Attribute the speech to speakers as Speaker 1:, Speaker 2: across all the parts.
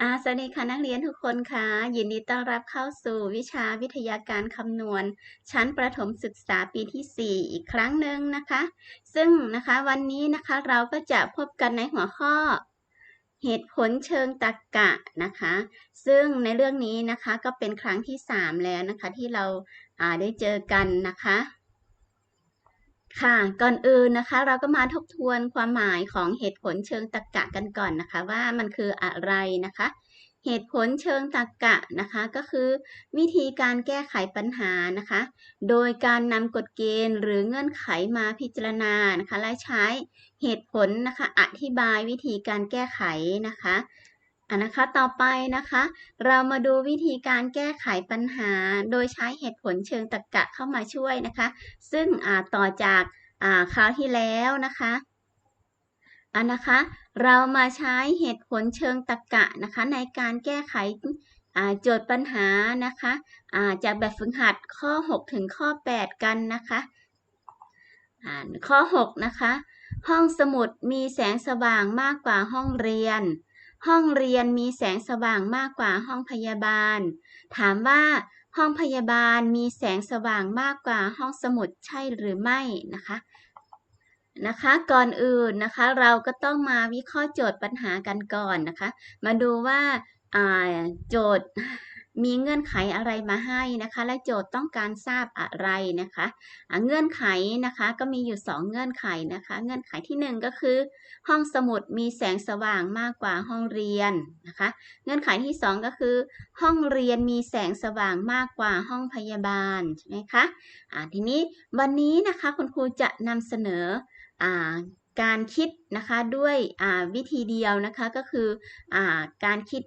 Speaker 1: อาสวัสดีค่ะนักเรียนทุกคนค่ะ ยินดีต้อนรับเข้าสู่วิชาวิทยาการคำนวณ ชั้นประถมศึกษาปีที่ 4 อีกครั้งหนึ่งนะคะ ซึ่งนะคะวันนี้นะคะเราก็จะพบกันในหัวข้อ เหตุผลเชิงตรรกะนะคะ ซึ่งในเรื่องนี้นะคะก็เป็นครั้งที่ 3 แล้วนะคะที่เราได้เจอกันนะคะ ค่ะ ก่อนอื่นนะคะ เราก็มาทบทวนความหมายของเหตุผลเชิงตรรกะกันก่อนนะคะ ว่ามันคืออะไรนะคะ เหตุผลเชิงตรรกะนะคะ ก็คือ วิธีการแก้ไขปัญหานะคะ โดยการนำกฎเกณฑ์หรือเงื่อนไขมาพิจารณานะคะ และใช้เหตุผลนะคะ อธิบายวิธีการแก้ไขนะคะ อะนะคะ ต่อไปนะคะ เรามาดูวิธีการแก้ไขปัญหา โดยใช้เหตุผลเชิงตรรกะเข้ามาช่วยนะคะ ซึ่งอ่าต่อจากอ่าคราวที่แล้วนะคะอันนะคะ เรามาใช้เหตุผลเชิงตรรกะนะคะ ในการแก้ไขอ่าโจทย์ปัญหานะคะอ่าจากแบบฝึกหัดข้อ 6 ถึงข้อ 8 กันนะคะอ่าข้อ 6 นะคะ ห้องสมุดมีแสงสว่างมากกว่าห้องเรียน ห้องเรียนมีแสงสว่างมากกว่าห้องพยาบาล ถามว่าห้องพยาบาลมีแสงสว่างมากกว่าห้องสมุดใช่หรือไม่นะคะนะคะก่อนอื่นนะคะเราก็ต้องมาวิเคราะห์โจทย์ปัญหากันก่อนนะคะ มาดูว่าโจทย์ มีเงื่อนไขอะไรมาให้นะคะ และโจทย์ต้องการทราบอะไรนะคะเงื่อนไขนะคะก็มีอยู่ 2 เงื่อนไขนะคะ เงื่อนไขที่ 1 ก็คือ ห้องสมุดมีแสงสว่างมากกว่าห้องเรียนนะคะ เงื่อนไขที่ 2 ก็คือ ห้องเรียนมีแสงสว่างมากกว่าห้องพยาบาลใช่ไหมคะะทีนี้วันนี้นะคะคุณครูจะนำเสนอการคิดนะคะด้วยวิธีเดียวนะคะก็คืออการคิด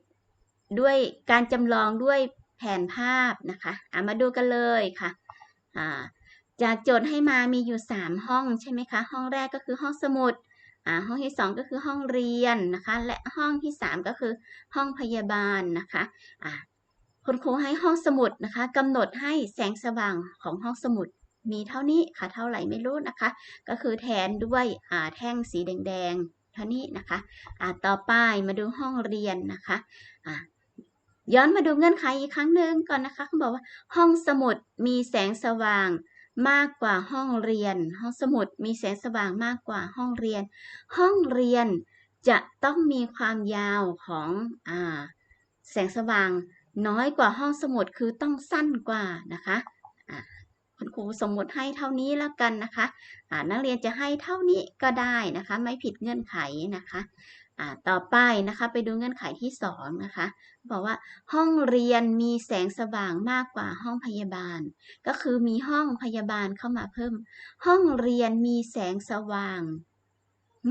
Speaker 1: ด้วยการจำลองด้วยแผนภาพนะคะะมาดูกันเลยค่ะจากโจทย์ให้มามีอยู่ 3 ห้องใช่ไหมคะ ห้องแรกก็คือห้องสมุด ห้องที่ 2 ก็คือห้องเรียนนะคะ และห้องที่ 3 ก็คือห้องพยาบาลนะคะะคุณครูให้ห้องสมุดนะคะกำหนดให้แสงสว่างของห้องสมุดมีเท่านี้ค่ะ เท่าไหร่ไม่รู้นะคะ ก็คือแทนด้วยแท่งสีแดงๆ เท่านี้นะคะะต่อไปมาดูห้องเรียนนะคะะ ย้อนมาดูเงื่อนไขอีกครั้งหนึ่งก่อนนะคะเขาบอกว่า ห้องสมุดมีแสงสว่างมากกว่าห้องเรียน ห้องสมุดมีแสงสว่างมากกว่าห้องเรียน ห้องเรียนจะต้องมีความยาวของอแสงสว่างน้อยกว่าห้องสมุดคือต้องสั้นกว่านะคะคุณครูสมมติให้เท่านี้แล้วกันนะคะะนักเรียนจะให้เท่านี้ก็ได้นะคะ ไม่ผิดเงื่อนไขนะคะ ต่อไปนะคะไปดูเงื่อนไขที่2นะคะบอกว่าห้องเรียนมีแสงสว่างมากกว่าห้องพยาบาล ก็คือมีห้องพยาบาลเข้ามาเพิ่ม ห้องเรียนมีแสงสว่าง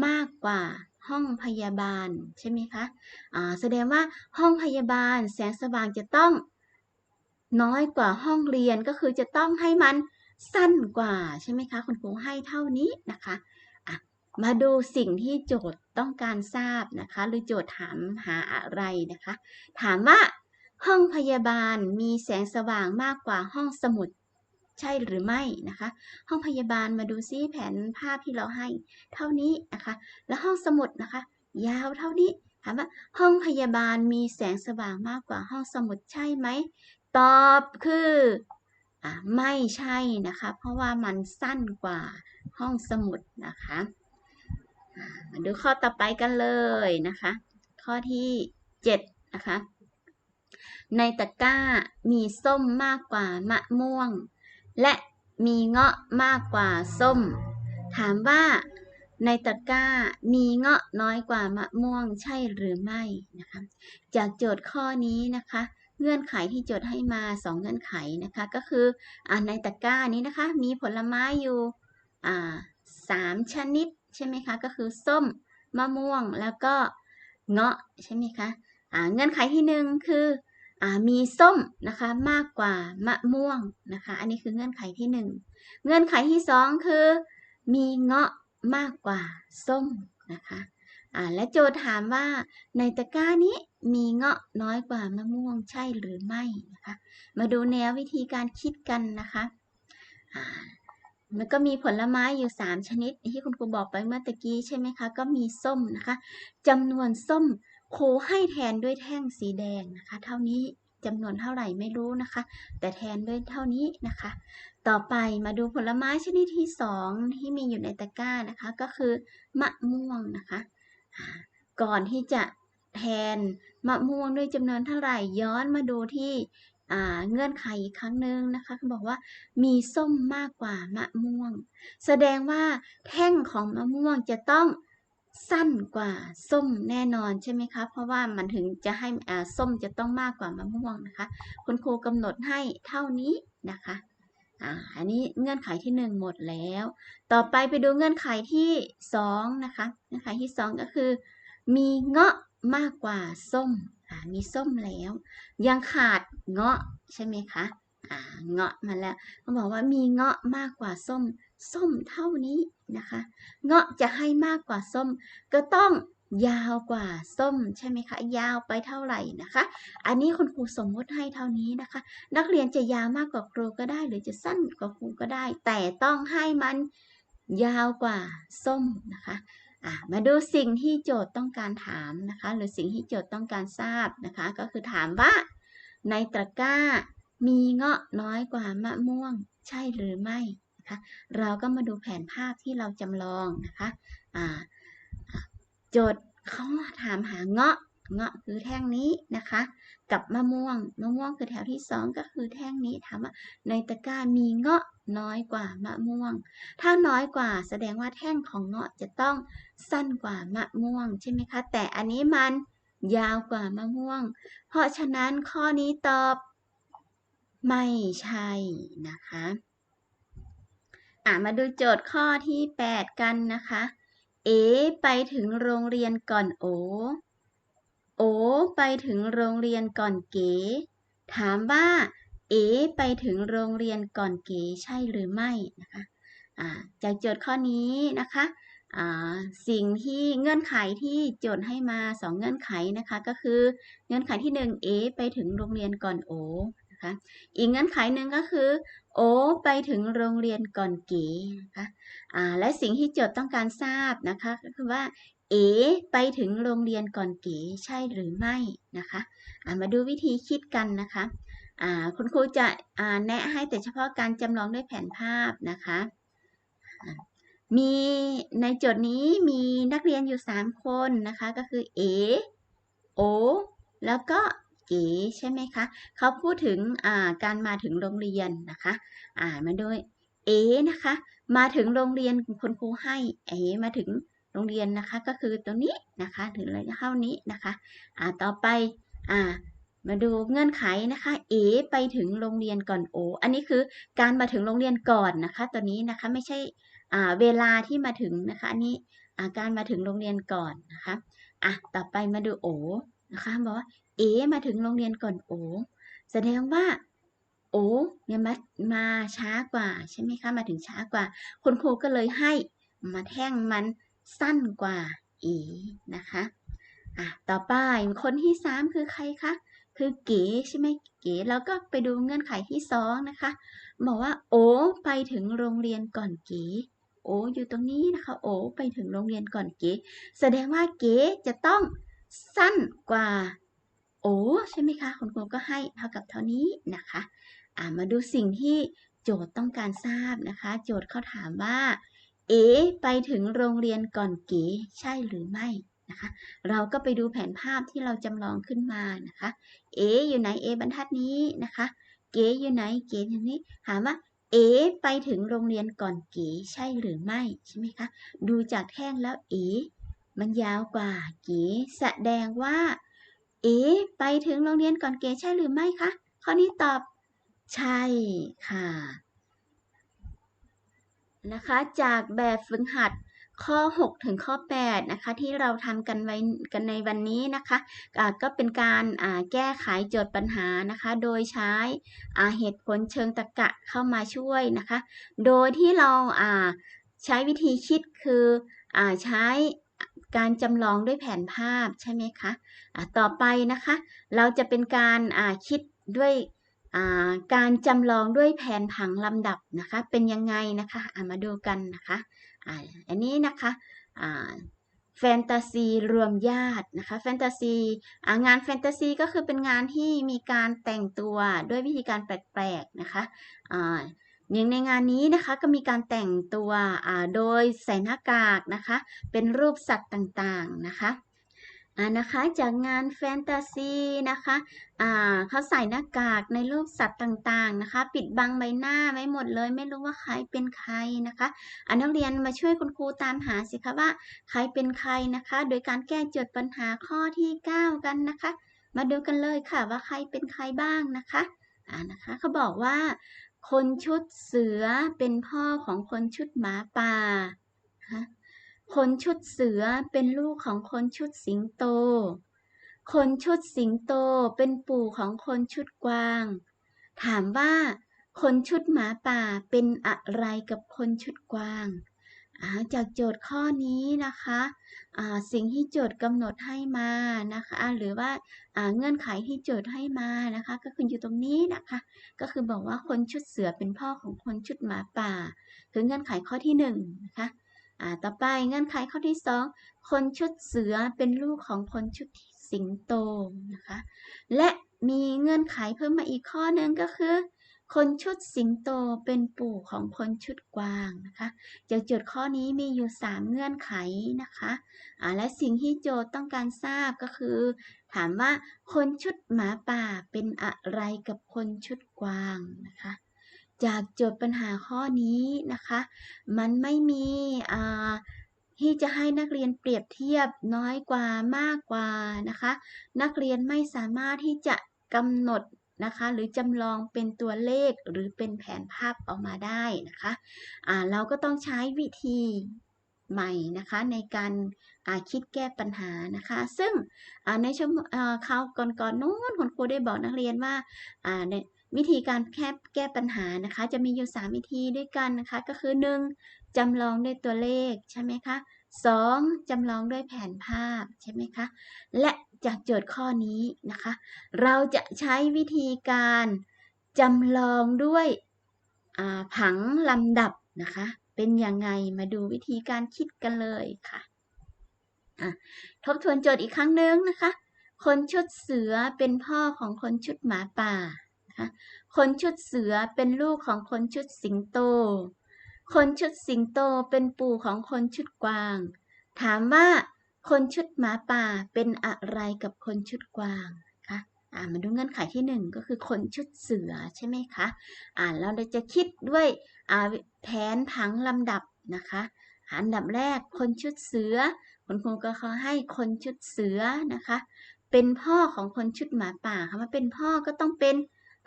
Speaker 1: มากกว่าห้องพยาบาลใช่ไหมคะะแสดงว่าห้องพยาบาลแสงสว่างจะต้องน้อยกว่าห้องเรียนก็คือจะต้องให้มันสั้นกว่าใช่ไหมคะ คุณครูให้เท่านี้นะคะะ มาดูสิ่งที่โจทย์ต้องการทราบนะคะ หรือโจทย์ถามหาอะไรนะคะ ถามว่าห้องพยาบาลมีแสงสว่างมากกว่าห้องสมุดใช่หรือไม่นะคะ ห้องพยาบาลมาดูซิแผนภาพที่เราให้ เท่านี้นะคะ แล้วห้องสมุดนะคะ ยาวเท่านี้ถามว่าห้องพยาบาลมีแสงสว่างมากกว่าห้องสมุดใช่ไหมตอบคืออไม่ใช่นะคะ เพราะว่ามันสั้นกว่าห้องสมุดนะคะ ดูข้อต่อไปกันเลยนะคะ ข้อที่7นะคะ ในตะกร้ามีส้มมากกว่ามะม่วง และมีเงาะมากกว่าส้ม ถามว่าในตะกร้ามีเงาะน้อยกว่ามะม่วงใช่หรือไม่นะคะ จากโจทย์ข้อนี้นะคะ เงื่อนไขที่โจดให้มา 2 เงื่อนไขนะคะ ก็คืออในตะกร้านี้นะคะ มีผลไม้อยู่สามชนิด ใช่ไหมคะ ก็คือส้ม มะม่วง แล้วก็เงาะใช่ไหมคะะเงื่อนไขที่หนึ่งคืออมีส้มนะคะมากกว่ามะม่วงนะคะ อันนี้คือเงื่อนไขที่หนึ่งเงื่อนไขที่สองคือ มีเงาะมากกว่าส้มนะคะและโจทย์ถามว่าในตะกร้านี้มีเงาะน้อยกว่ามะม่วงใช่หรือไม่นะคะ มาดูแนววิธีการคิดกันนะคะ มันก็มีผลไม้อยู่ 3 ชนิด ที่คุณครูบอกไปเมื่อตะกี้ใช่ไหมคะ ก็มีส้มนะคะจำนวนส้มครูให้แทนด้วยแท่งสีแดงนะคะ เท่านี้จำนวนเท่าไหร่ไม่รู้นะคะ แต่แทนด้วยเท่านี้นะคะ ต่อไปมาดูผลไม้ชนิดที่สองที่มีอยู่ในตะกร้านะคะ ก็คือมะม่วงนะคะ ก่อนที่จะแทนมะม่วงด้วยจำนวนเท่าไหร่ย้อนมาดูที่ เงื่อนไขอีกครั้งหนึ่งนะคะเขาบอกว่ามีส้มมากกว่ามะม่วง แสดงว่าแท่งของมะม่วงจะต้องสั้นกว่าส้มแน่นอนใช่ไหมคะเพราะว่ามันถึงจะให้ส้มจะต้องมากกว่ามะม่วงนะคะ คุณครูกำหนดให้เท่านี้นะคะอ่าอันนี้เงื่อนไขที่หนึ่งหมดแล้ว ต่อไปไปดูเงื่อนไขที่สองนะคะเงื่อนไขที่สองก็คือ มีเงาะมากกว่าส้ม มีส้มแล้ว ยังขาดเงาะใช่ไหมคะอ่าเงาะมาแล้วเขาบอกว่ามีเงาะมากกว่าส้ม ส้มเท่านี้นะคะ เงาะจะให้มากกว่าส้ม ก็ต้องยาวกว่าส้มใช่ไหมคะ ยาวไปเท่าไหร่นะคะ อันนี้คุณครูสมมติให้เท่านี้นะคะ นักเรียนจะยาวมากกว่าครูก็ได้ หรือจะสั้นกว่าครูก็ได้ แต่ต้องให้มันยาวกว่าส้มนะคะอะ มาดูสิ่งที่โจทย์ต้องการถามนะคะ หรือสิ่งที่โจทย์ต้องการทราบนะคะ ก็คือถามว่า ในตะกร้ามีเงาะน้อยกว่ามะม่วงใช่หรือไม่นะคะ เราก็มาดูแผนภาพที่เราจำลองนะคะโจทย์เขาถามหาเงาะเงาะคือแท่งนี้นะคะ กับมะม่วงมะม่วงคือแถวที่สองก็คือแท่งนี้ถามว่าในตะกร้ามีเงาะน้อยกว่ามะม่วง ถ้าน้อยกว่าแสดงว่าแท่งของเงาะจะต้อง สั้นกว่ามะม่วงใช่ไหมคะ แต่อันนี้มันยาวกว่ามะม่วง เพราะฉะนั้นข้อนี้ตอบ ไม่ใช่นะคะอะมาดูโจทย์ข้อที่ 8 กันนะคะ เอ ไปถึงโรงเรียนก่อนโอ โอ ไปถึงโรงเรียนก่อนเก๋ ถามว่า เอ ไปถึงโรงเรียนก่อนเก๋ใช่หรือไม่นะคะอ่าจากโจทย์ข้อนี้นะคะ สิ่งที่เงื่อนไขที่โจทย์ให้มา 2 เงื่อนไขนะคะ ก็คือเงื่อนไขที่ 1 เอ ไปถึงโรงเรียนก่อนโอนะคะอีกเงื่อนไขหนึ่งก็คือโอไปถึงโรงเรียนก่อนเก๋นะคะอ่าและสิ่งที่โจทย์ต้องการทราบนะคะก็คือว่าเอไปถึงโรงเรียนก่อนเก๋ใช่หรือไม่นะคะมาดูวิธีคิดกันนะคะคุณครูจะแนะให้แต่เฉพาะการจำลองด้วยแผนภาพนะคะ มีในโจทย์นี้มีนักเรียนอยู่ 3 คนนะคะ ก็คือเอโอแล้วก็เก๋ใช่ไหมคะเขาพูดถึงการมาถึงโรงเรียนนะคะอ่ามาโดยเอนะคะ มาถึงโรงเรียนคุณครูให้เอมาถึงโรงเรียนนะคะ ก็คือตรงนี้นะคะถึงเลยเท่านี้นะคะอ่าต่อไปอ่ามาดูเงื่อนไขนะคะเอไปถึงโรงเรียนก่อนโออันนี้คือการมาถึงโรงเรียนก่อนนะคะ ตัวนี้นะคะไม่ใช่ เวลาที่มาถึงนะคะอันนี้อ่าการมาถึงโรงเรียนก่อนนะคะอะต่อไปมาดูโอนะคะบอกว่าเอมาถึงโรงเรียนก่อนโอแสดงว่าโอเนี่ยมามาช้ากว่าใช่ไหมคะมาถึงช้ากว่า คุณครูก็เลยให้มาแท่งมันสั้นกว่าเอนะคะอะต่อไปคนที่สามคือใครคะคือเก๋ใช่ไหมเก๋แล้วก็ไปดูเงื่อนไขที่สองนะคะบอกว่าโอไปถึงโรงเรียนก่อนเก๋ โออยู่ตรงนี้นะคะ โอไปถึงโรงเรียนก่อนเก๋แสดงว่าเก๋จะต้องสั้นกว่า โอใช่ไหมคะคุณครูก็ให้เท่ากับเท่านี้นะคะอ่ามาดูสิ่งที่โจทย์ต้องการทราบนะคะ โจทย์เขาถามว่า เอ ไปถึงโรงเรียนก่อนเก๋ใช่หรือไม่นะคะ เราก็ไปดูแผนภาพที่เราจำลองขึ้นมานะคะ เออยู่ไหนเอบรรทัดนี้นะคะ เก๋อยู่ไหนเก๋อย่างนี้ถามว่า เอไปถึงโรงเรียนก่อนเก๋ใช่หรือไม่ใช่ไหมคะ ดูจากแท่งแล้วเอมันยาวกว่าเก๋แสดงว่า เอไปถึงโรงเรียนก่อนเก๋ใช่หรือไม่คะข้อนี้ตอบใช่ค่ะ นะคะ จากแบบฝึกหัด ข้อ 6 ถึงข้อ 8 นะคะ ที่เราทำกันไว้กันในวันนี้นะคะะก็เป็นการแก้ไขโจทย์ปัญหานะคะ โดยใช้เหตุผลเชิงตรรกะเข้ามาช่วยนะคะ โดยที่เราใช้วิธีคิดคืออใช้การจำลองด้วยแผนภาพใช่ไหมคะะต่อไปนะคะ เราจะเป็นการคิดด้วยการจำลองด้วยแผนผังลำดับนะคะ เป็นยังไงนะคะมาดูกันนะคะ อันนี้นะคะแฟนตาซีรวมญาตินะคะแฟนตาซีงานแฟนตาซีก็คือเป็นงานที่มีการแต่งตัวด้วยวิธีการแปลกๆนะคะอย่างในงานนี้นะคะก็มีการแต่งตัวโดยใส่หน้ากากนะคะ เป็นรูปสัตว์ต่างๆนะคะ อ่านะคะจากงานแฟนตาซีนะคะอ่าเขาใส่หน้ากากในรูปสัตว์ต่างๆนะคะ ปิดบังใบหน้าไว้หมดเลย ไม่รู้ว่าใครเป็นใครนะคะอ่านักเรียนมาช่วยคุณครูตามหาสิคะว่าใครเป็นใครนะคะ โดยการแก้โจทย์ปัญหาข้อที่ 9 กันนะคะ มาดูกันเลยค่ะว่าใครเป็นใครบ้างนะคะอ่านะคะเขาบอกว่า คนชุดเสือเป็นพ่อของคนชุดหมาป่านะ คนชุดเสือเป็นลูกของคนชุดสิงโต คนชุดสิงโตเป็นปู่ของคนชุดกวาง ถามว่า คนชุดหมาป่าเป็นอะไรกับคนชุดกวางาจากโจทย์ข้อนี้นะคะสิ่งที่โจทย์กำหนดให้มานะคะ หรือว่าาเงื่อนไขที่โจทย์ให้มานะคะ ก็คืออยู่ตรงนี้นะคะ ก็คือบอกว่าคนชุดเสือเป็นพ่อของคนชุดหมาป่า คือเงื่อนไขข้อที่หนึ่งนะคะ ต่อไปเงื่อนไขข้อที่สองคนชุดเสือเป็นลูกของคนชุดสิงโตนะคะ และมีเงื่อนไขเพิ่มมาอีกข้อหนึ่งก็คือ คนชุดสิงโตเป็นปู่ของคนชุดกวางนะคะจากโจทย์ข้อนี้มีอยู่ 3 เงื่อนไขนะคะอ่าและสิ่งที่โจทย์ต้องการทราบก็คือ ถามว่าคนชุดหมาป่าเป็นอะไรกับคนชุดกวางนะคะ จากโจทย์ปัญหาข้อนี้นะคะ มันไม่มีที่จะให้นักเรียนเปรียบเทียบน้อยกว่ามากกว่านะคะ นักเรียนไม่สามารถที่จะกำหนดนะคะ หรือจำลองเป็นตัวเลขหรือเป็นแผนภาพออกมาได้นะคะอ่าเราก็ต้องใช้วิธีใหม่นะคะในการคิดแก้ปัญหานะคะ ซึ่งในช่วงอ่าคราวก่อนๆนู้นคุณครูได้บอกนักเรียนว่าอ่าใน วิธีการแค่แก้ปัญหานะคะ จะมีอยู่ 3 วิธีด้วยกันนะคะ ก็คือ 1. จำลองด้วยตัวเลขใช่ไหมคะ 2. จำลองด้วยแผนภาพใช่ไหมคะ และจากโจทย์ข้อนี้นะคะ เราจะใช้วิธีการจำลองด้วยผังลำดับนะคะ เป็นยังไงมาดูวิธีการคิดกันเลยค่ะอะทบทวนโจทย์อีกครั้งหนึ่งนะคะ คนชุดเสือเป็นพ่อของคนชุดหมาป่า นะคะคนชุดเสือเป็นลูกของคนชุดสิงโตคนชุดสิงโตเป็นปู่ของคนชุดกวาง ถามว่าคนชุดหมาป่าเป็นอะไรกับคนชุดกวางคะอ่ามาดูเงื่อนไขที่หนึ่งก็คือคนชุดเสือใช่ไหมคะ อ่าเราจะคิดด้วยอ่าแผนผังลำดับนะคะอันดับแรกคนชุดเสือคุณครูก็เขาให้คนชุดเสือนะคะ เป็นพ่อของคนชุดหมาป่าค่ะมาเป็นพ่อก็ต้องเป็น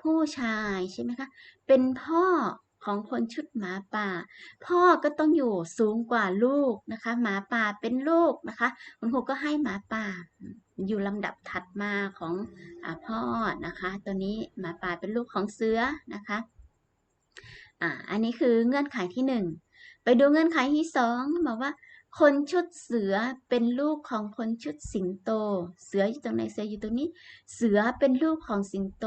Speaker 1: ผู้ชายใช่ไหมคะ เป็นพ่อของคนชุดหมาป่า พ่อก็ต้องอยู่สูงกว่าลูกนะคะ หมาป่าเป็นลูกนะคะ คุณครูก็ให้หมาป่าอยู่ลำดับถัดมาของอพ่อนะคะ ตัวนี้หมาป่าเป็นลูกของเสือนะคะอ่าอันนี้คือเงื่อนไขที่หนึ่งไปดูเงื่อนไขที่สองบอกว่า คนชุดเสือเป็นลูกของคนชุดสิงโต เสืออยู่ตรงไหนเสืออยู่ตรงนี้ เสือเป็นลูกของสิงโต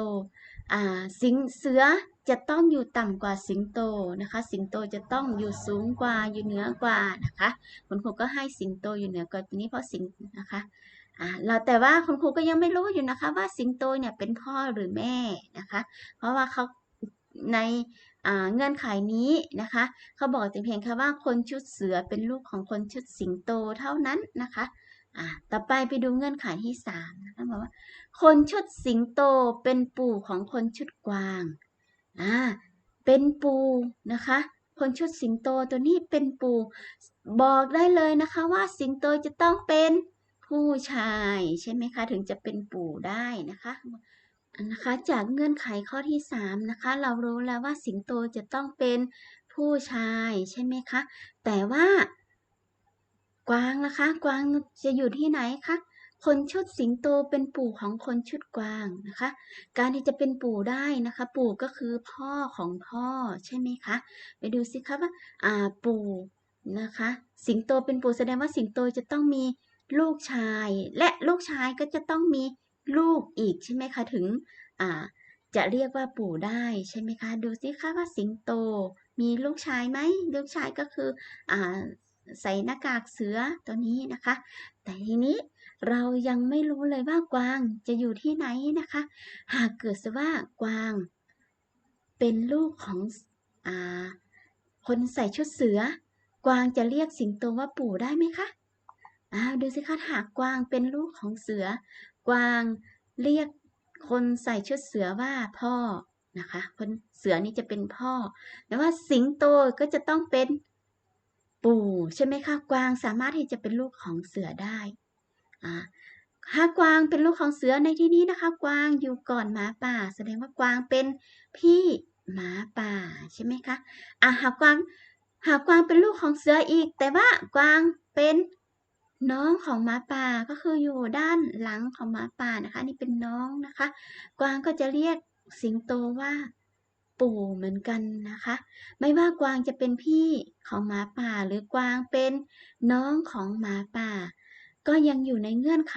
Speaker 1: สิงเสือจะต้องอยู่ต่ำกว่าสิงโตนะคะ สิงโตจะต้องอยู่สูงกว่าอยู่เหนือกว่านะคะคุณครูก็ให้สิงโตอยู่เหนือกว่าตัวนี้เพราะสิงนะคะเราแต่ว่าคุณครูก็ยังไม่รู้อยู่นะคะว่าสิงโตเนี่ยเป็นพ่อหรือแม่นะคะ เพราะว่าเขาในเงื่อนไขนี้นะคะเขาบอกแต่เพียงแค่ว่าคนชุดเสือเป็นลูกของคนชุดสิงโตเท่านั้นนะคะ อ่าต่อไปไปดูเงื่อนไขที่สามนะคะบอกว่า คนชุดสิงโตเป็นปู่ของคนชุดกวางอ่าเป็นปู่นะคะ คนชุดสิงโตตัวนี้เป็นปู่บอกได้เลยนะคะว่าสิงโตจะต้องเป็นผู้ชายใช่ไหมคะ ถึงจะเป็นปู่ได้นะคะนะคะ จากเงื่อนไขข้อที่3นะคะ เรารู้แล้วว่าสิงโตจะต้องเป็นผู้ชายใช่ไหมคะ แต่ว่า กวางนะคะ กวางจะอยู่ที่ไหนคะคนชุดสิงโตเป็นปู่ของคนชุดกวางนะคะ การที่จะเป็นปู่ได้นะคะ ปู่ก็คือพ่อของพ่อใช่ไหมคะ ไปดูสิคะว่าอ่าปู่นะคะ สิงโตเป็นปู่แสดงว่าสิงโตจะต้องมีลูกชาย และลูกชายก็จะต้องมีลูกอีกใช่ไหมคะถึงอ่าจะเรียกว่าปู่ได้ใช่ไหมคะ ดูสิคะว่าสิงโตมีลูกชายไหมลูกชายก็คืออ่า ใส่หน้ากากเสือตัวนี้นะคะ แต่ทีนี้เรายังไม่รู้เลยว่ากวางจะอยู่ที่ไหนนะคะ หากเกิดว่ากวาง เป็นลูกของอคนใส่ชุดเสือ กวางจะเรียกสิงโตว่าปู่ได้ไหมคะอ้าวดูสิคะหากกวางเป็นลูกของเสือ กวางเรียกคนใส่ชุดเสือว่าพ่อนะคะ คนเสือนี่จะเป็นพ่อแต่ว่าสิงโตก็จะต้องเป็น ปู่ใช่ไหมคะกวางสามารถที่จะเป็นลูกของเสือได้อ่าหากกวางเป็นลูกของเสือในที่นี้นะคะ กวางอยู่ก่อนหมาป่า แสดงว่ากวางเป็นพี่หมาป่าใช่ไหมคะอะหากกวางหากกวางเป็นลูกของเสืออีก แต่ว่ากวางเป็นน้องของหมาป่าก็คืออยู่ด้านหลังของหมาป่านะคะ นี่เป็นน้องนะคะ กวางก็จะเรียกสิงโตว่า ปู่เหมือนกันนะคะ ไม่ว่ากวางจะเป็นพี่ของหมาป่าหรือกวางเป็นน้องของหมาป่า ก็ยังอยู่ในเงื่อนไข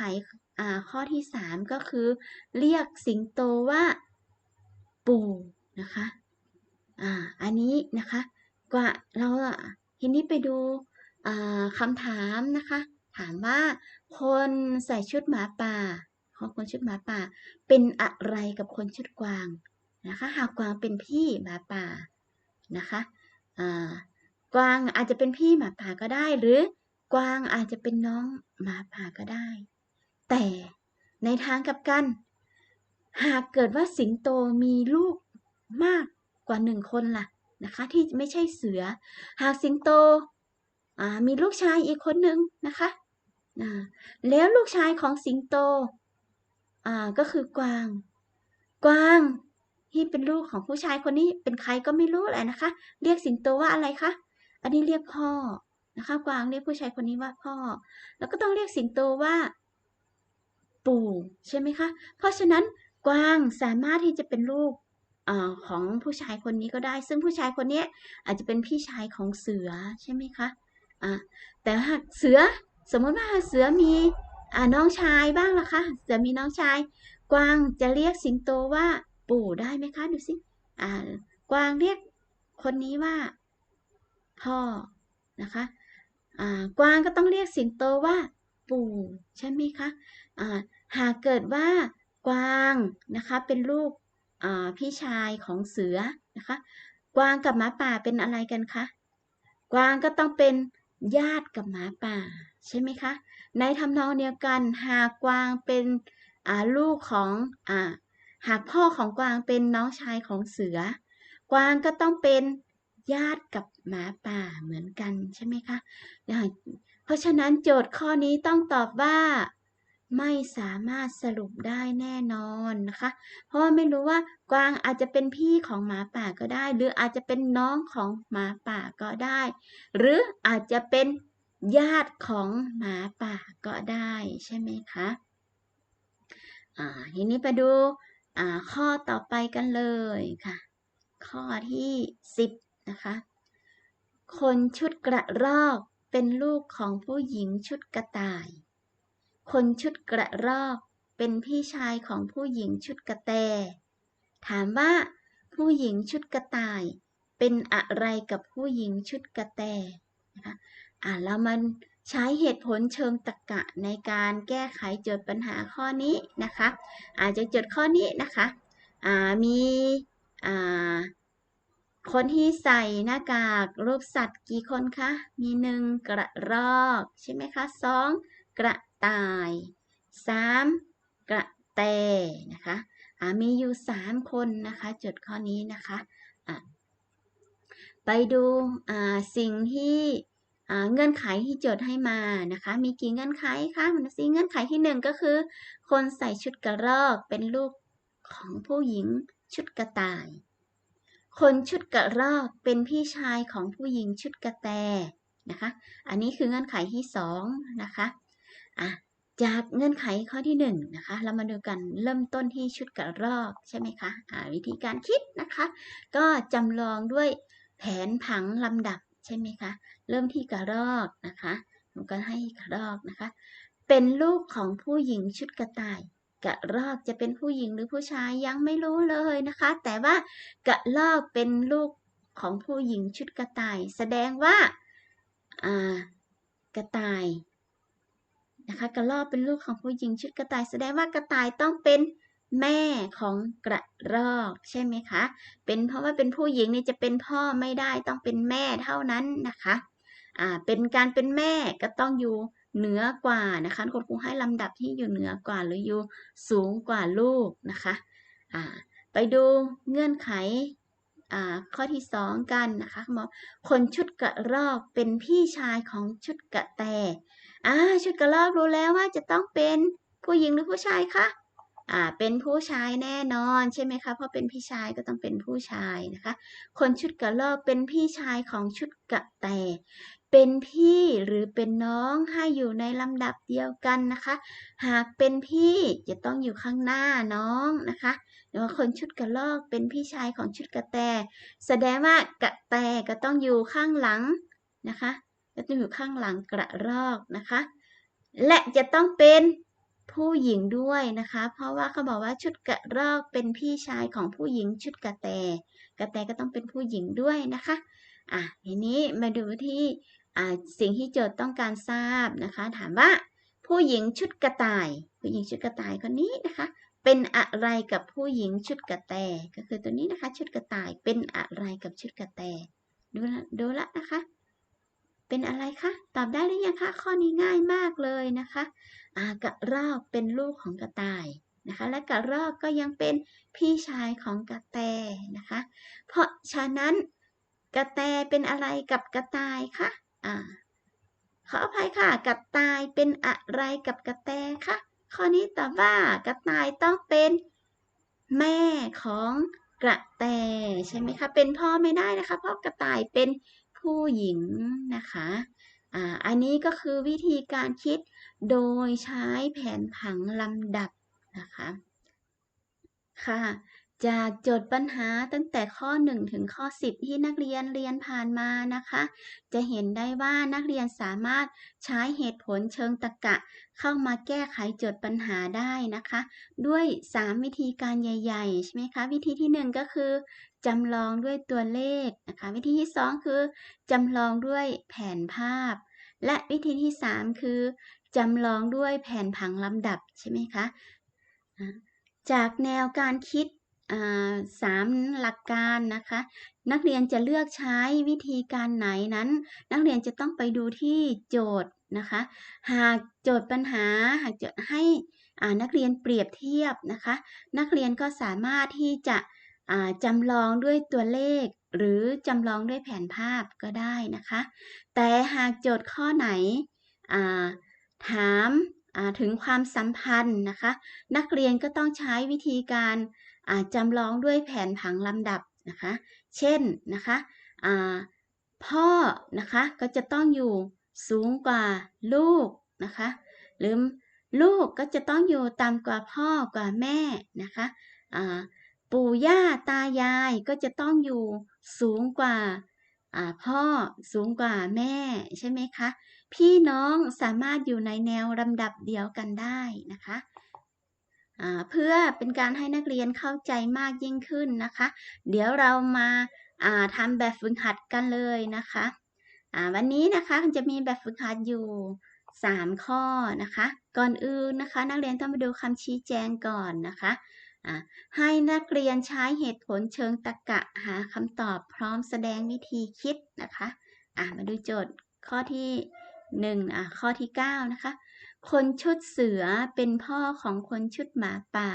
Speaker 1: ข้อที่ 3 ก็คือ เรียกสิงโตว่า ปู่นะคะอ่าอันนี้นะคะกว่าเราทีนี้ไปดูอ่าคำถามนะคะ ถามว่าคนใส่ชุดหมาป่าของคนชุดหมาป่า เป็นอะไรกับคนชุดกวาง นะคะ หากกวางเป็นพี่หมาป่านะคะกวางอาจจะเป็นพี่หมาป่าก็ได้ หรือกวางอาจจะเป็นน้องหมาป่าก็ได้ แต่ในทางกับกัน หากเกิดว่าสิงโตมีลูกมากกว่าหนึ่งคนล่ะนะคะ ที่ไม่ใช่เสือ หากสิงโตมีลูกชายอีกคนหนึ่งนะคะแล้วลูกชายของสิงโตก็คือกวาง กวาง ที่เป็นลูกของผู้ชายคนนี้เป็นใครก็ไม่รู้แหละนะคะ เรียกสิงโตว่าอะไรคะอันนี้เรียกพ่อนะคะกวางเรียกผู้ชายคนนี้ว่าพ่อ แล้วก็ต้องเรียกสิงโตว่า ปู่ใช่ไหมคะ เพราะฉะนั้นกวางสามารถที่จะเป็นลูกอของผู้ชายคนนี้ก็ได้ ซึ่งผู้ชายคนนี้อาจจะเป็นพี่ชายของเสือใช่ไหมคะะแต่หากเสือสมมติว่าเสือมีน้องชายบ้างล่ะคะ เสือมีน้องชาย กวางจะเรียกสิงโตว่า ปู่ได้ไหมคะ ดูสิ อ่า กวางเรียกคนนี้ว่า พ่อนะคะ อ่า กวางก็ต้องเรียกสิงโตว่า ปู่ใช่ไหมคะ อ่า หากเกิดว่ากวางนะคะ เป็นลูกอ่าพี่ชายของเสือนะคะ กวางกับหมาป่าเป็นอะไรกันคะ กวางก็ต้องเป็นญาติกับหมาป่าใช่ไหมคะ ในทำนองเดียวกันหากกวางเป็นลูกของอ หากพ่อของกวางเป็นน้องชายของเสือ กวางก็ต้องเป็นญาติกับหมาป่าเหมือนกันใช่ไหมคะ เพราะฉะนั้นโจทย์ข้อนี้ต้องตอบว่า ไม่สามารถสรุปได้แน่นอนนะคะ เพราะว่าไม่รู้ว่ากวางอาจจะเป็นพี่ของหมาป่าก็ได้ หรืออาจจะเป็นน้องของหมาป่าก็ได้ หรืออาจจะเป็นญาติของหมาป่าก็ได้ใช่ไหมคะ อ่า ทีนี้ไปดู ข้อต่อไปกันเลยค่ะ ข้อที่ 10 นะคะ คนชุดกระรอกเป็นลูกของผู้หญิงชุดกระต่าย คนชุดกระรอกเป็นพี่ชายของผู้หญิงชุดกระแต ถามว่า ผู้หญิงชุดกระต่ายเป็นอะไรกับผู้หญิงชุดกระแตนะคะอ่าเรามา ใช้เหตุผลเชิงตรรกะในการแก้ไขโจทย์ปัญหาข้อนี้นะคะ อาจจะโจทย์ข้อนี้นะคะมีคนที่ใส่หน้ากากรูปสัตว์กี่คนคะ มีหนึ่งกระรอกใช่ไหมคะสองกระต่าย 3. กระแตนะคะมีอยู่3คนนะคะจดข้อนี้นะคะะไปดูสิ่งที่ เงื่อนไขที่โจดให้มานะคะ มีกี่เงื่อนไขคะมันสิเงื่อนไขที่ 1 ก็คือ คนใส่ชุดกระรอกเป็นลูกของผู้หญิงชุดกระต่าย คนชุดกระรอกเป็นพี่ชายของผู้หญิงชุดกระแตนะคะ อันนี้คือเงื่อนไขที่2นะคะอะจากเงื่อนไขข้อที่ 1นนะคะ เรามาดูกันเริ่มต้นที่ชุดกระรอกใช่ไหมคะะวิธีการคิดนะคะ ก็จำลองด้วยแผนผังลำดับ ใช่ไหมคะ เริ่มที่กระรอกนะคะหนูก็ให้กระรอกนะคะ เป็นลูกของผู้หญิงชุดกระต่าย กระรอกจะเป็นผู้หญิงหรือผู้ชายยังไม่รู้เลยนะคะ แต่ว่ากระรอกเป็นลูกของผู้หญิงชุดกระต่าย แสดงว่ากระต่ายนะคะกระรอกเป็นลูกของผู้หญิงชุดกระต่าย แสดงว่ากระต่ายต้องเป็น แม่ของกระรอกใช่ไหมคะ เป็นเพราะว่าเป็นผู้หญิงนี่จะเป็นพ่อไม่ได้ต้องเป็นแม่เท่านั้นนะคะอ่าเป็นการเป็นแม่ก็ต้องอยู่เหนือกว่านะคะคุณครูให้ลำดับที่อยู่เหนือกว่าหรืออยู่สูงกว่าลูกนะคะอ่าไปดูเงื่อนไขอ่าข้อที่สองกันนะคะบอคนชุดกระรอกเป็นพี่ชายของชุดกระแตอ่าชุดกระรอกรู้แล้วว่าจะต้องเป็นผู้หญิงหรือผู้ชายคะ อ่าเป็นผู้ชายแน่นอนใช่ไหมคะเพราะเป็นพี่ชายก็ต้องเป็นผู้ชายนะคะ คนชุดกระรอกเป็นพี่ชายของชุดกระแต เป็นพี่หรือเป็นน้องให้อยู่ในลำดับเดียวกันนะคะ หากเป็นพี่จะต้องอยู่ข้างหน้าน้องนะคะหรือว่าคนชุดกระรอกเป็นพี่ชายของชุดกระแต แสดงว่ากระแตก็ต้องอยู่ข้างหลังนะคะก็ต้องอยู่ข้างหลังกระรอกนะคะ และจะต้องเป็น ผู้หญิงด้วยนะคะ เพราะว่าเขาบอกว่าชุดกระรอกเป็นพี่ชายของผู้หญิงชุดกระแต กระแตก็ต้องเป็นผู้หญิงด้วยนะคะ อะทีนี้มาดูที่อ่าสิ่งที่โจทย์ต้องการทราบนะคะ ถามว่า ผู้หญิงชุดกระต่าย ผู้หญิงชุดกระต่ายคนนี้นะคะ เป็นอะไรกับผู้หญิงชุดกระแต ก็คือตัวนี้นะคะ ชุดกระต่ายเป็นอะไรกับชุดกระแต ดูละดูละนะคะ เป็นอะไรคะ ตอบได้หรือยังคะ ข้อนี้ง่ายมากเลยนะคะอากระรอกเป็นลูกของกระต่ายนะคะ และกระรอกก็ยังเป็นพี่ชายของกระแตนะคะ เพราะฉะนั้นกระแตเป็นอะไรกับกระต่ายคะอ่าขออภัยค่ะ กระต่ายเป็นอะไรกับกระแตคะ ข้อนี้ตอบว่ากระต่ายต้องเป็นแม่ของกระแตใช่ไหมคะ เป็นพ่อไม่ได้นะคะ เพราะกระต่ายเป็น ผู้หญิงนะคะอ่าอันนี้ก็คือวิธีการคิดโดยใช้แผนผังลำดับนะคะค่ะจากโจทย์ปัญหาตั้งแต่ข้อ 1 ถึงข้อ 10 ที่นักเรียนเรียนผ่านมานะคะ จะเห็นได้ว่านักเรียนสามารถใช้เหตุผลเชิงตรรกะ เข้ามาแก้ไขโจทย์ปัญหาได้นะคะ ด้วย 3 วิธีการใหญ่ ๆ ใช่ไหมคะ วิธีที่ 1 ก็คือ จำลองด้วยตัวเลขนะคะวิธีที่ 2 คือจำลองด้วยแผนภาพ และวิธีที่ 3 คือจำลองด้วยแผนผังลำดับใช่ไหมคะจากแนวการคิดสามหลักการนะคะ นักเรียนจะเลือกใช้วิธีการไหนนั้น นักเรียนจะต้องไปดูที่โจทย์นะคะ หากโจทย์ปัญหาหากจะให้นักเรียนเปรียบเทียบนะคะ นักเรียนก็สามารถที่จะ จำลองด้วยตัวเลข หรือจำลองด้วยแผนภาพก็ได้นะคะ แต่หากโจทย์ข้อไหนาถามาถึงความสัมพันธ์นะคะ นักเรียนก็ต้องใช้วิธีการาจำลองด้วยแผนผังลำดับนะคะ เช่นนะคะพ่อนะคะก็จะต้องอยู่สูงกว่าลูกนะคะ หรือลูกก็จะต้องอยู่ต่ำกว่าพ่อกว่าแม่นะคะ ปู่ย่าตายายก็จะต้องอยู่สูงกว่าพ่อสูงกว่าแม่ใช่ไหมคะ พี่น้องสามารถอยู่ในแนวลำดับเดียวกันได้นะคะเพื่อเป็นการให้นักเรียนเข้าใจมากยิ่งขึ้นนะคะ เดี๋ยวเรามาาทำแบบฝึกหัดกันเลยนะคะวันนี้นะคะจะมีแบบฝึกหัดอยู่ 3 ข้อนะคะ ก่อนอื่นนะคะ นักเรียนต้องมาดูคำชี้แจงก่อนนะคะ ให้นักเรียนใช้เหตุผลเชิงตรรกะหาคำตอบพร้อมแสดงวิธีคิดนะคะอ่ามาดูโจทย์ข้อที่1อะข้อที่ 9 นะคะ คนชุดเสือเป็นพ่อของคนชุดหมาป่า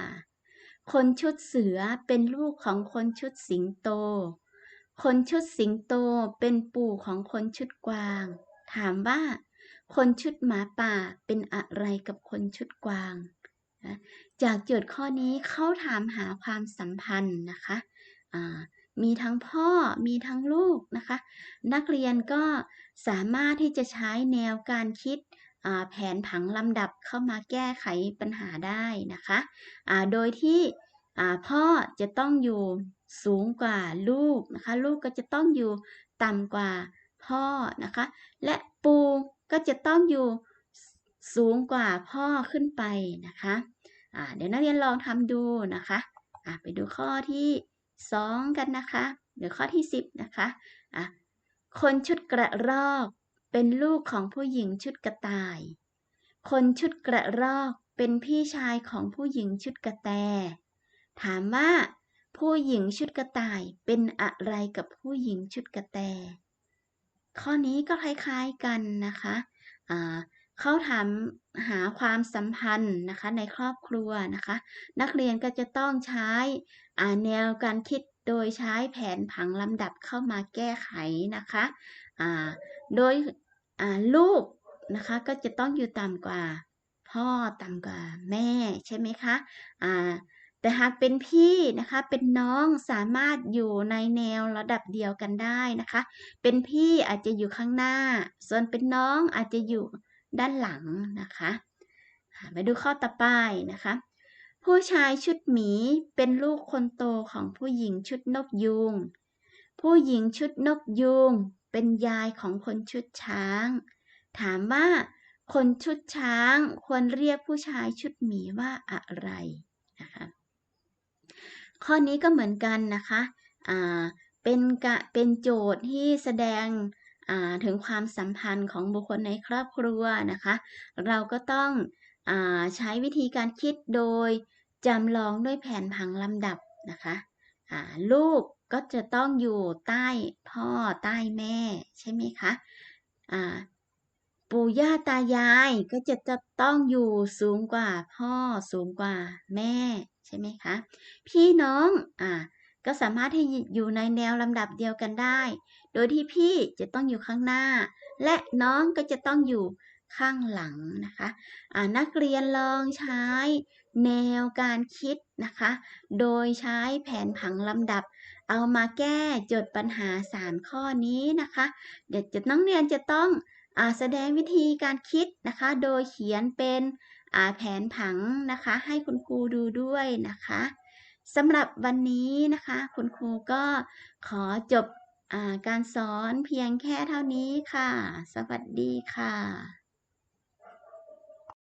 Speaker 1: คนชุดเสือเป็นลูกของคนชุดสิงโต คนชุดสิงโตเป็นปู่ของคนชุดกวาง ถามว่า คนชุดหมาป่าเป็นอะไรกับคนชุดกวาง จากโจทย์ข้อนี้เขาถามหาความสัมพันธ์นะคะมีทั้งพ่อมีทั้งลูกนะคะ นักเรียนก็สามารถที่จะใช้แนวการคิดแผนผังลำดับเข้ามาแก้ไขปัญหาได้นะคะอ่าโดยที่พ่อจะต้องอยู่สูงกว่าลูกนะคะ ลูกก็จะต้องอยู่ต่ำกว่าพ่อนะคะ และปูก็จะต้องอยู่สูงกว่าพ่อขึ้นไปนะคะ เดี๋ยวนักเรียนลองทำดูนะคะไปดูข้อที่ 2 กันนะคะเดี๋ยวข้อที่ 10 นะคะะคนชุดกระรอกเป็นลูกของผู้หญิงชุดกระต่าย คนชุดกระรอกเป็นพี่ชายของผู้หญิงชุดกระแต ถามว่า ผู้หญิงชุดกระต่ายเป็นอะไรกับผู้หญิงชุดกระแต ข้อนี้ก็คล้ายๆกันนะคะอ่า เขาถามหาความสัมพันธ์นะคะในครอบครัวนะคะ นักเรียนก็จะต้องใช้แนวการคิดโดยใช้แผนผังลำดับเข้ามาแก้ไขนะคะโดยลูกนะคะก็จะต้องอยู่ต่ำกว่าพ่อต่ำกว่าแม่ใช่ไหมคะแต่หากเป็นพี่นะคะ เป็นน้องสามารถอยู่ในแนวระดับเดียวกันได้นะคะ เป็นพี่อาจจะอยู่ข้างหน้า ส่วนเป็นน้องอาจจะอยู่ ด้านหลังนะคะมาดูข้อต่อไปนะคะ ผู้ชายชุดหมีเป็นลูกคนโตของผู้หญิงชุดนกยูง ผู้หญิงชุดนกยูงเป็นยายของคนชุดช้าง ถามว่าคนชุดช้างควรเรียกผู้ชายชุดหมีว่าอะไรนะคะข้อนี้ก็เหมือนกันนะคะ อ่า เป็นกะเป็นโจทย์ที่แสดง ถึงความสัมพันธ์ของบุคคลในครอบครัวนะคะ เราก็ต้องอใช้วิธีการคิดโดยจำลองด้วยแผนผังลำดับนะคะลูกก็จะต้องอยู่ใต้พ่อใต้แม่ใช่ไหมคะปู่ย่าตายายก็จะจะต้องอยู่สูงกว่าพ่อสูงกว่าแม่ใช่ไหมคะพี่น้องอ่าก็สามารถที่อยู่ในแนวลำดับเดียวกันได้ โดยที่พี่จะต้องอยู่ข้างหน้า และน้องก็จะต้องอยู่ข้างหลังนะคะะนักเรียนลองใช้แนวการคิดนะคะ โดยใช้แผนผังลำดับ เอามาแก้โจทย์ปัญหา 3 ข้อนี้นะคะ เดี๋ยวจะน้องเรียนจะต้องอแสดงวิธีการคิดนะคะ โดยเขียนเป็นแผนผังนะคะ ให้คุณครูดูด้วยนะคะสำหรับวันนี้นะคะ คุณครูก็ขอจบ การสอนเพียงแค่เท่านี้ค่ะ สวัสดีค่ะ